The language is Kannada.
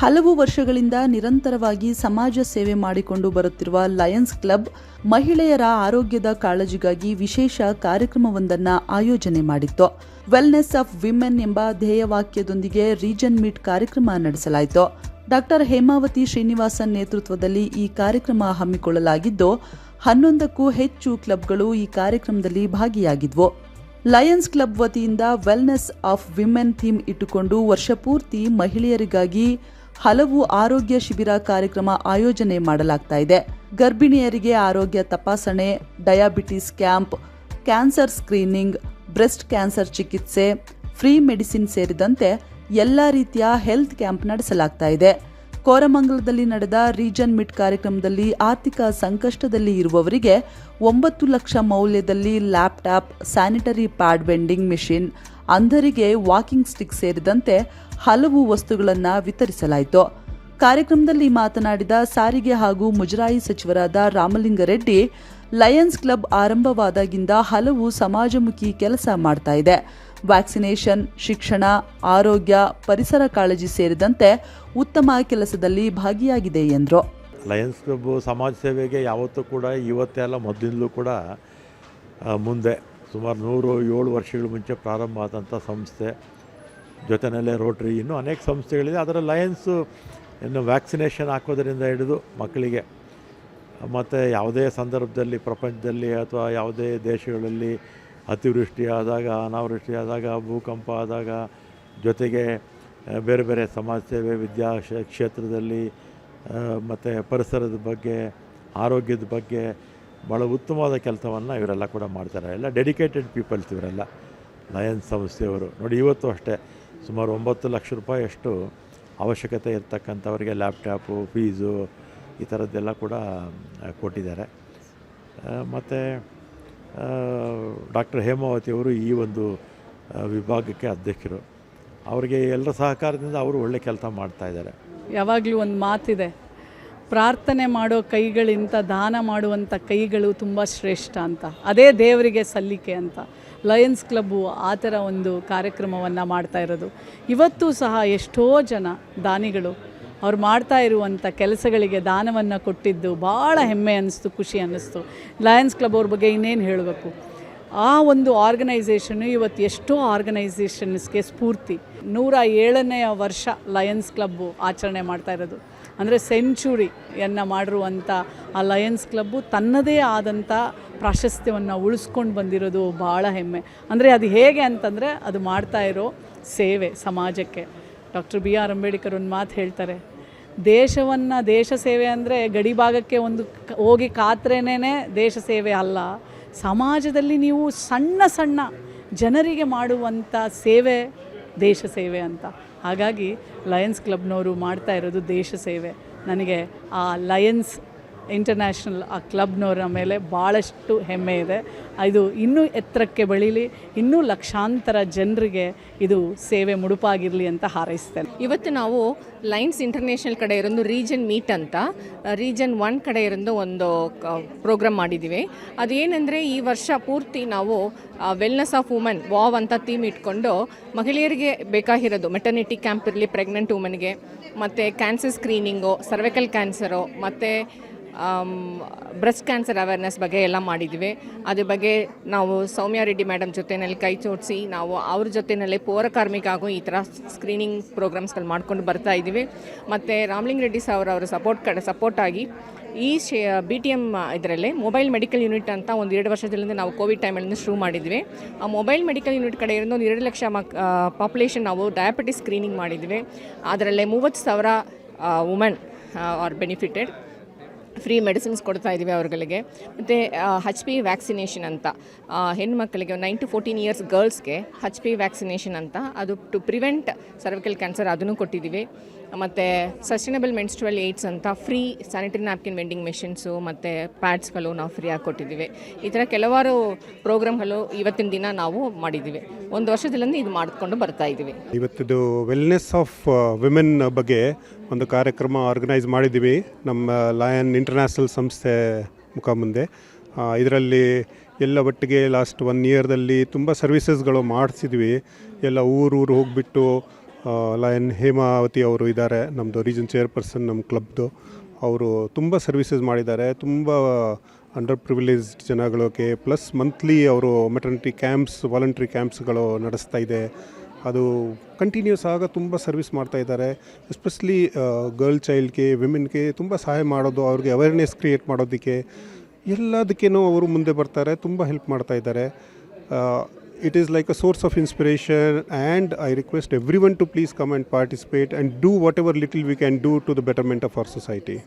ಹಲವು ವರ್ಷಗಳಿಂದ ನಿರಂತರವಾಗಿ ಸಮಾಜ ಸೇವೆ ಮಾಡಿಕೊಂಡು ಬರುತ್ತಿರುವ ಲಯನ್ಸ್ ಕ್ಲಬ್ ಮಹಿಳೆಯರ ಆರೋಗ್ಯದ ಕಾಳಜಿಗಾಗಿ ವಿಶೇಷ ಕಾರ್ಯಕ್ರಮವೊಂದನ್ನು ಆಯೋಜನೆ ಮಾಡಿತ್ತು. ವೆಲ್ನೆಸ್ ಆಫ್ ವಿಮೆನ್ ಎಂಬ ಧ್ಯೇಯವಾಕ್ಯದೊಂದಿಗೆ ರೀಜನ್ ಮೀಟ್ ಕಾರ್ಯಕ್ರಮ ನಡೆಸಲಾಯಿತು. ಡಾಕ್ಟರ್ ಹೇಮಾವತಿ ಶ್ರೀನಿವಾಸನ್ ನೇತೃತ್ವದಲ್ಲಿ ಈ ಕಾರ್ಯಕ್ರಮ ಹಮ್ಮಿಕೊಳ್ಳಲಾಗಿದ್ದು, ಹನ್ನೊಂದಕ್ಕೂ ಹೆಚ್ಚು ಕ್ಲಬ್ಗಳು ಈ ಕಾರ್ಯಕ್ರಮದಲ್ಲಿ ಭಾಗಿಯಾಗಿದ್ವು. ಲಯನ್ಸ್ ಕ್ಲಬ್ ವತಿಯಿಂದ ವೆಲ್ನೆಸ್ ಆಫ್ ವಿಮೆನ್ ಥೀಮ್ ಇಟ್ಟುಕೊಂಡು ವರ್ಷಪೂರ್ತಿ ಮಹಿಳೆಯರಿಗಾಗಿ ಹಲವು ಆರೋಗ್ಯ ಶಿಬಿರ ಕಾರ್ಯಕ್ರಮ ಆಯೋಜನೆ ಮಾಡಲಾಗ್ತಾ ಇದೆ. ಗರ್ಭಿಣಿಯರಿಗೆ ಆರೋಗ್ಯ ತಪಾಸಣೆ, diabetes camp, cancer screening, breast cancer ಚಿಕಿತ್ಸೆ, ಫ್ರೀ ಮೆಡಿಸಿನ್ ಸೇರಿದಂತೆ ಎಲ್ಲ ರೀತಿಯ ಹೆಲ್ತ್ ಕ್ಯಾಂಪ್ ನಡೆಸಲಾಗ್ತಾ ಇದೆ. ಕೋರಮಂಗಲದಲ್ಲಿ ನಡೆದ ರೀಜನ್ ಮಿಟ್ ಕಾರ್ಯಕ್ರಮದಲ್ಲಿ ಆರ್ಥಿಕ ಸಂಕಷ್ಟದಲ್ಲಿ ಇರುವವರಿಗೆ ಒಂಬತ್ತು ಲಕ್ಷ ಮೌಲ್ಯದಲ್ಲಿ laptop, sanitary pad vending machine, ಅಂಧರಿಗೆ walking stick ಸೇರಿದಂತೆ ಹಲವು ವಸ್ತುಗಳನ್ನು ವಿತರಿಸಲಾಯಿತು. ಕಾರ್ಯಕ್ರಮದಲ್ಲಿ ಮಾತನಾಡಿದ ಸಾರಿಗೆ ಹಾಗೂ ಮುಜರಾಯಿ ಸಚಿವರಾದ ರಾಮಲಿಂಗರೆಡ್ಡಿ, ಲಯನ್ಸ್ ಕ್ಲಬ್ ಆರಂಭವಾದಾಗಿಂದ ಹಲವು ಸಮಾಜಮುಖಿ ಕೆಲಸ ಮಾಡ್ತಾ ಇದೆ. ವ್ಯಾಕ್ಸಿನೇಷನ್, ಶಿಕ್ಷಣ, ಆರೋಗ್ಯ, ಪರಿಸರ ಕಾಳಜಿ ಸೇರಿದಂತೆ ಉತ್ತಮ ಕೆಲಸದಲ್ಲಿ ಭಾಗಿಯಾಗಿದೆ ಎಂದರು. ಲಯನ್ಸ್ ಕ್ಲಬ್ ಸಮಾಜ ಸೇವೆಗೆ ಯಾವತ್ತೂ ಕೂಡ ಇವತ್ತೇ ಅಲ್ಲ, ಮೊದಲಿಂದಲೂ ಕೂಡ ಮುಂದೆ ಸುಮಾರು ನೂರು ಏಳು ವರ್ಷಗಳ ಮುಂಚೆ ಪ್ರಾರಂಭ ಆದಂಥ ಸಂಸ್ಥೆ. ಜೊತೆಯಲ್ಲೇ ರೋಟ್ರಿ, ಇನ್ನೂ ಅನೇಕ ಸಂಸ್ಥೆಗಳಿದೆ. ಅದರ ಲಯನ್ಸು ಇನ್ನು ವ್ಯಾಕ್ಸಿನೇಷನ್ ಹಾಕೋದರಿಂದ ಹಿಡಿದು ಮಕ್ಕಳಿಗೆ ಮತ್ತು ಯಾವುದೇ ಸಂದರ್ಭದಲ್ಲಿ ಪ್ರಪಂಚದಲ್ಲಿ ಅಥವಾ ಯಾವುದೇ ದೇಶಗಳಲ್ಲಿ ಅತಿವೃಷ್ಟಿ ಆದಾಗ, ಅನಾವೃಷ್ಟಿ ಆದಾಗ, ಭೂಕಂಪ ಆದಾಗ ಜೊತೆಗೆ ಬೇರೆ ಬೇರೆ ಸಮಾಜ ಸೇವೆ, ವಿದ್ಯಾ ಕ್ಷೇತ್ರದಲ್ಲಿ ಮತ್ತು ಪರಿಸರದ ಬಗ್ಗೆ, ಆರೋಗ್ಯದ ಬಗ್ಗೆ ಭಾಳ ಉತ್ತಮವಾದ ಕೆಲಸವನ್ನು ಇವರೆಲ್ಲ ಕೂಡ ಮಾಡ್ತಾರೆ. ಎಲ್ಲ ಡೆಡಿಕೇಟೆಡ್ ಪೀಪಲ್ಸ್ ಇವರೆಲ್ಲ ಲಯನ್ಸ್ ಸಂಸ್ಥೆಯವರು. ನೋಡಿ, ಇವತ್ತು ಅಷ್ಟೇ. ಸುಮಾರು ಒಂಬತ್ತು ಲಕ್ಷ ರೂಪಾಯಿಯಷ್ಟು ಅವಶ್ಯಕತೆ ಇರ್ತಕ್ಕಂಥವ್ರಿಗೆ ಲ್ಯಾಪ್ಟಾಪು, ಫೀಸು ಈ ಥರದ್ದೆಲ್ಲ ಕೂಡ ಕೊಟ್ಟಿದ್ದಾರೆ. ಮತ್ತು ಡಾಕ್ಟರ್ ಹೇಮಾವತಿ ಅವರು ಈ ಒಂದು ವಿಭಾಗಕ್ಕೆ ಅಧ್ಯಕ್ಷರು. ಅವರಿಗೆ ಎಲ್ಲರ ಸಹಕಾರದಿಂದ ಅವರು ಒಳ್ಳೆ ಕೆಲಸ ಮಾಡ್ತಾ ಇದ್ದಾರೆ. ಯಾವಾಗಲೂ ಒಂದು ಮಾತಿದೆ, ಪ್ರಾರ್ಥನೆ ಮಾಡೋ ಕೈಗಳಿಂದ ದಾನ ಮಾಡುವಂಥ ಕೈಗಳು ತುಂಬ ಶ್ರೇಷ್ಠ ಅಂತ. ಅದೇ ದೇವರಿಗೆ ಸಲ್ಲಿಕೆ ಅಂತ. ಲಯನ್ಸ್ ಕ್ಲಬ್ಬು ಆ ಥರ ಒಂದು ಕಾರ್ಯಕ್ರಮವನ್ನು ಮಾಡ್ತಾ ಇರೋದು. ಇವತ್ತು ಸಹ ಎಷ್ಟೋ ಜನ ದಾನಿಗಳು ಅವ್ರು ಮಾಡ್ತಾ ಇರುವಂಥ ಕೆಲಸಗಳಿಗೆ ದಾನವನ್ನು ಕೊಟ್ಟಿದ್ದು ಭಾಳ ಹೆಮ್ಮೆ ಅನ್ನಿಸ್ತು ಖುಷಿ ಅನ್ನಿಸ್ತು ಲಯನ್ಸ್ ಕ್ಲಬ್ ಅವ್ರ ಬಗ್ಗೆ ಇನ್ನೇನು ಹೇಳಬೇಕು? ಆ ಒಂದು ಆರ್ಗನೈಸೇಷನ್ನು ಇವತ್ತು ಎಷ್ಟೋ ಆರ್ಗನೈಸೇಷನ್ಸ್ಗೆ ಸ್ಫೂರ್ತಿ. ನೂರ ಏಳನೆಯ ವರ್ಷ ಲಯನ್ಸ್ ಕ್ಲಬ್ಬು ಆಚರಣೆ ಮಾಡ್ತಾ ಇರೋದು. ಅಂದರೆ ಸೆಂಚುರಿಯನ್ನು ಮಾಡಿರುವಂಥ ಆ ಲಯನ್ಸ್ ಕ್ಲಬ್ಬು ತನ್ನದೇ ಆದಂಥ ಪ್ರಾಶಸ್ತ್ಯವನ್ನು ಉಳಿಸ್ಕೊಂಡು ಬಂದಿರೋದು ಭಾಳ ಹೆಮ್ಮೆ. ಅಂದರೆ ಅದು ಹೇಗೆ ಅಂತಂದರೆ ಅದು ಮಾಡ್ತಾ ಇರೋ ಸೇವೆ ಸಮಾಜಕ್ಕೆ. ಡಾಕ್ಟರ್ ಬಿ ಆರ್ ಅಂಬೇಡ್ಕರ್ ಒಂದು ಮಾತು ಹೇಳ್ತಾರೆ, ದೇಶವನ್ನು ದೇಶ ಸೇವೆ ಅಂದರೆ ಗಡಿ ಭಾಗಕ್ಕೆ ಒಂದು ಹೋಗಿ ಕಾತ್ರೇನೇ ದೇಶ ಸೇವೆ ಅಲ್ಲ. ಸಮಾಜದಲ್ಲಿ ನೀವು ಸಣ್ಣ ಸಣ್ಣ ಜನರಿಗೆ ಮಾಡುವಂಥ ಸೇವೆ ದೇಶ ಸೇವೆ ಅಂತ. ಹಾಗಾಗಿ ಲಯನ್ಸ್ ಕ್ಲಬ್ನವರು ಮಾಡ್ತಾ ಇರೋದು ದೇಶ ಸೇವೆ. ನನಗೆ ಆ ಲಯನ್ಸ್ ಇಂಟರ್ನ್ಯಾಷನಲ್ ಆ ಕ್ಲಬ್ನವರ ಮೇಲೆ ಭಾಳಷ್ಟು ಹೆಮ್ಮೆ ಇದೆ. ಇದು ಇನ್ನೂ ಎತ್ತರಕ್ಕೆ ಬೆಳೀಲಿ, ಇನ್ನೂ ಲಕ್ಷಾಂತರ ಜನರಿಗೆ ಇದು ಸೇವೆ ಮುಡುಪಾಗಿರಲಿ ಅಂತ ಹಾರೈಸ್ತೇನೆ. ಇವತ್ತು ನಾವು ಲೈನ್ಸ್ ಇಂಟರ್ನ್ಯಾಷನಲ್ ಕಡೆ ಇರೋದು ರೀಜನ್ ಮೀಟ್ ಅಂತ. ರೀಜನ್ ಒನ್ ಕಡೆ ಇರೋದು ಒಂದು ಪ್ರೋಗ್ರಾಮ್ ಮಾಡಿದ್ದೀವಿ. ಅದೇನೆಂದರೆ ಈ ವರ್ಷ ಪೂರ್ತಿ ನಾವು ವೆಲ್ನೆಸ್ ಆಫ್ ವುಮೆನ್ ವಾವ್ ಅಂತ ಥೀಮ್ ಇಟ್ಕೊಂಡು ಮಹಿಳೆಯರಿಗೆ ಬೇಕಾಗಿರೋದು ಮೆಟರ್ನಿಟಿ ಕ್ಯಾಂಪ್ ಇರಲಿ ಪ್ರೆಗ್ನೆಂಟ್ ವುಮೆನ್ಗೆ ಮತ್ತು ಕ್ಯಾನ್ಸರ್ ಸ್ಕ್ರೀನಿಂಗು ಸರ್ವೆಕಲ್ ಕ್ಯಾನ್ಸರು ಮತ್ತು ಬ್ರೆಸ್ಟ್ ಕ್ಯಾನ್ಸರ್ ಅವೇರ್ನೆಸ್ ಬಗ್ಗೆ ಎಲ್ಲ ಮಾಡಿದ್ವಿ. ಅದ್ರ ಬಗ್ಗೆ ನಾವು ಸೌಮ್ಯ ರೆಡ್ಡಿ ಮೇಡಮ್ ಜೊತೆಯಲ್ಲಿ ಕೈ ಜೋಡಿಸಿ ನಾವು ಅವ್ರ ಜೊತೆಯಲ್ಲೇ ಪೌರ ಕಾರ್ಮಿಕ ಈ ಥರ ಸ್ಕ್ರೀನಿಂಗ್ ಪ್ರೋಗ್ರಾಮ್ಸ್ಗಳು ಮಾಡ್ಕೊಂಡು ಬರ್ತಾ ಇದ್ದೀವಿ. ಮತ್ತು ರಾಮಲಿಂಗ ರೆಡ್ಡಿ ಸರ್ ಅವರ ಸಪೋರ್ಟ್ ಕಡೆ ಸಪೋರ್ಟ್ ಆಗಿ ಈ ಶೇ ಬಿ ಟಿ ಎಂ ಇದರಲ್ಲೇ ಮೊಬೈಲ್ ಮೆಡಿಕಲ್ ಯೂನಿಟ್ ಅಂತ ಒಂದು ಎರಡು ವರ್ಷದಿಂದ ನಾವು ಕೋವಿಡ್ ಟೈಮಲ್ಲಿ ಶುರು ಮಾಡಿದ್ವಿ. ಆ ಮೊಬೈಲ್ ಮೆಡಿಕಲ್ ಯೂನಿಟ್ ಕಡೆ ಇರೋದು ಒಂದು ಎರಡು ಲಕ್ಷ ಮಕ್ ಪಾಪ್ಯುಲೇಷನ್ ನಾವು ಡಯಾಬಿಟಿಸ್ ಸ್ಕ್ರೀನಿಂಗ್ ಮಾಡಿದ್ವಿ. ಅದರಲ್ಲೇ ಮೂವತ್ತು ಸಾವಿರ women are benefited free medicines ಕೊಡ್ತಾ ಇದ್ದೀವಿ ಅವ್ರಗಳಿಗೆ. ಮತ್ತು ಹಚ್ ಪಿ ವ್ಯಾಕ್ಸಿನೇಷನ್ ಅಂತ ಹೆಣ್ಮಕ್ಕಳಿಗೆ ನೈನ್ ಟು ಫೋರ್ಟೀನ್ ಇಯರ್ಸ್ ಗರ್ಲ್ಸ್ಗೆ ಹಚ್ ಪಿ ವ್ಯಾಕ್ಸಿನೇಷನ್ ಅಂತ, ಅದು ಟು ಪ್ರಿವೆಂಟ್ ಸರ್ವಿಕಲ್ ಕ್ಯಾನ್ಸರ್ ಅದನ್ನು ಕೊಟ್ಟಿದ್ದೀವಿ. ಮತ್ತು ಸಸ್ಟೈನಬಲ್ ಮೆನ್ಸ್ಟ್ರಲ್ ಏಡ್ಸ್ ಅಂತ free sanitary napkin vending machines ಮತ್ತು ಪ್ಯಾಡ್ಸ್ಗಳು ನಾವು ಫ್ರೀಯಾಗಿ ಕೊಟ್ಟಿದ್ದೀವಿ. ಈ ಥರ ಕೆಲವಾರು ಪ್ರೋಗ್ರಾಮ್ಗಳು ಇವತ್ತಿನ ದಿನ ನಾವು ಮಾಡಿದ್ದೀವಿ. ಒಂದು ವರ್ಷದಲ್ಲಿ ಇದು ಮಾಡಿಕೊಂಡು ಬರ್ತಾ ಇದ್ದೀವಿ. ಇವತ್ತಿದು ವೆಲ್ನೆಸ್ ಆಫ್ ವಿಮೆನ್ ಬಗ್ಗೆ ಒಂದು ಕಾರ್ಯಕ್ರಮ ಆರ್ಗನೈಸ್ ಮಾಡಿದ್ದೀವಿ. ನಮ್ಮ ಲಯನ್ ಇಂಟರ್ನ್ಯಾಷನಲ್ ಸಂಸ್ಥೆ ಮುಖ ಮುಂದೆ ಇದರಲ್ಲಿ ಎಲ್ಲ ಒಟ್ಟಿಗೆ ಲಾಸ್ಟ್ ಒನ್ ಇಯರ್ದಲ್ಲಿ ತುಂಬ ಸರ್ವಿಸಸ್ಗಳು ಮಾಡಿಸಿದ್ವಿ. ಎಲ್ಲ ಊರೂರು ಹೋಗಿಬಿಟ್ಟು ಲಯನ್ ಹೇಮಾವತಿ ಅವರು ಇದ್ದಾರೆ ನಮ್ಮದು ರೀಜನ್ ಚೇರ್ಪರ್ಸನ್ ನಮ್ಮ ಕ್ಲಬ್ದು ಅವರು ತುಂಬ ಸರ್ವಿಸಸ್ ಮಾಡಿದ್ದಾರೆ, ತುಂಬ ಅಂಡರ್ ಪ್ರಿವಿಲೇಜ್ಡ್ ಜನಗಳಿಗೆ ಪ್ಲಸ್ ಮಂತ್ಲಿ ಅವರು ಮೆಟರ್ನಿಟಿ ಕ್ಯಾಂಪ್ಸ್ ವಾಲಂಟ್ರಿ ಕ್ಯಾಂಪ್ಸ್ಗಳು ನಡೆಸ್ತಾ ಇದೆ. ಅದು ಕಂಟಿನ್ಯೂಸ್ ಆಗ ತುಂಬ ಸರ್ವಿಸ್ ಮಾಡ್ತಾ ಇದ್ದಾರೆ. ಎಸ್ಪೆಷಲಿ ಗರ್ಲ್ ಚೈಲ್ಡ್ಗೆ ವಿಮೆನ್ಗೆ ತುಂಬ ಸಹಾಯ ಮಾಡೋದು, ಅವ್ರಿಗೆ ಅವೇರ್ನೆಸ್ ಕ್ರಿಯೇಟ್ ಮಾಡೋದಕ್ಕೆ, ಎಲ್ಲದಕ್ಕೇನೂ ಅವರು ಮುಂದೆ ಬರ್ತಾರೆ, ತುಂಬ ಹೆಲ್ಪ್ ಮಾಡ್ತಾ ಇದ್ದಾರೆ. it is like a source of inspiration and i request everyone to please come and participate and do whatever little we can do to the betterment of our society.